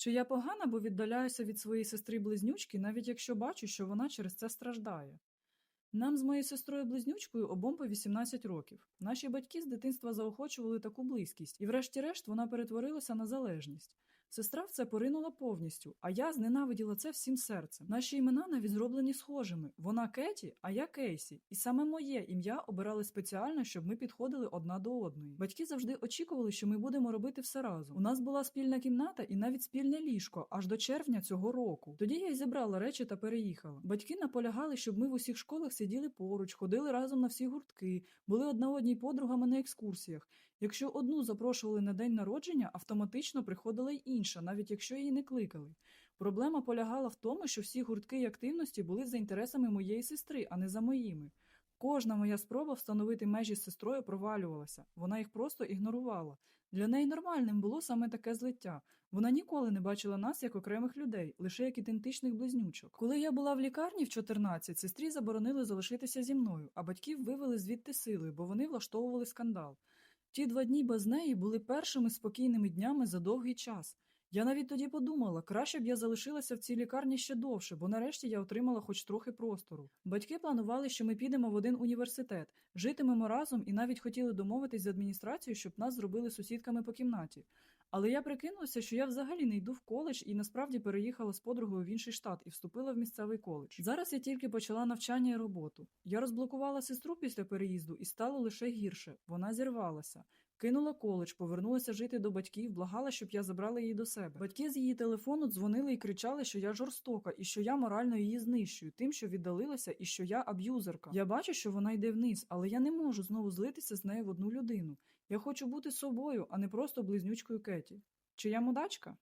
Чи я погана, бо віддаляюся від своєї сестри-близнючки, навіть якщо бачу, що вона через це страждає? Нам з моєю сестрою-близнючкою обом по 18 років. Наші батьки з дитинства заохочували таку близькість, і врешті-решт вона перетворилася на залежність. Сестра в це поринула повністю, а я зненавиділа це всім серцем. Наші імена навіть зроблені схожими. Вона Кеті, а я Кейсі. І саме моє ім'я обирали спеціально, щоб ми підходили одна до одної. Батьки завжди очікували, що ми будемо робити все разом. У нас була спільна кімната і навіть спільне ліжко аж до червня цього року. Тоді я й зібрала речі та переїхала. Батьки наполягали, щоб ми в усіх школах сиділи поруч, ходили разом на всі гуртки, були одна одній подругами на екскурсіях. Якщо одну запрошували на день народження, автоматично приходила й інша, навіть якщо її не кликали. Проблема полягала в тому, що всі гуртки й активності були за інтересами моєї сестри, а не за моїми. Кожна моя спроба встановити межі з сестрою провалювалася, вона їх просто ігнорувала. Для неї нормальним було саме таке злиття. Вона ніколи не бачила нас як окремих людей, лише як ідентичних близнючок. Коли я була в лікарні в 14, сестрі заборонили залишитися зі мною, а батьків вивели звідти силою, бо вони влаштовували скандал. Ті два дні без неї були першими спокійними днями за довгий час. Я навіть тоді подумала, краще б я залишилася в цій лікарні ще довше, бо нарешті я отримала хоч трохи простору. Батьки планували, що ми підемо в один університет, житимемо разом і навіть хотіли домовитись з адміністрацією, щоб нас зробили сусідками по кімнаті. Але я прикинулася, що я взагалі не йду в коледж і насправді переїхала з подругою в інший штат і вступила в місцевий коледж. Зараз я тільки почала навчання і роботу. Я розблокувала сестру після переїзду і стало лише гірше. Вона зірвалася. Кинула коледж, повернулася жити до батьків, благала, щоб я забрала її до себе. Батьки з її телефону дзвонили і кричали, що я жорстока і що я морально її знищую, тим, що віддалилася, і що я аб'юзерка. Я бачу, що вона йде вниз, але я не можу знову злитися з нею в одну людину. Я хочу бути собою, а не просто близнючкою Кеті. Чи я мудачка?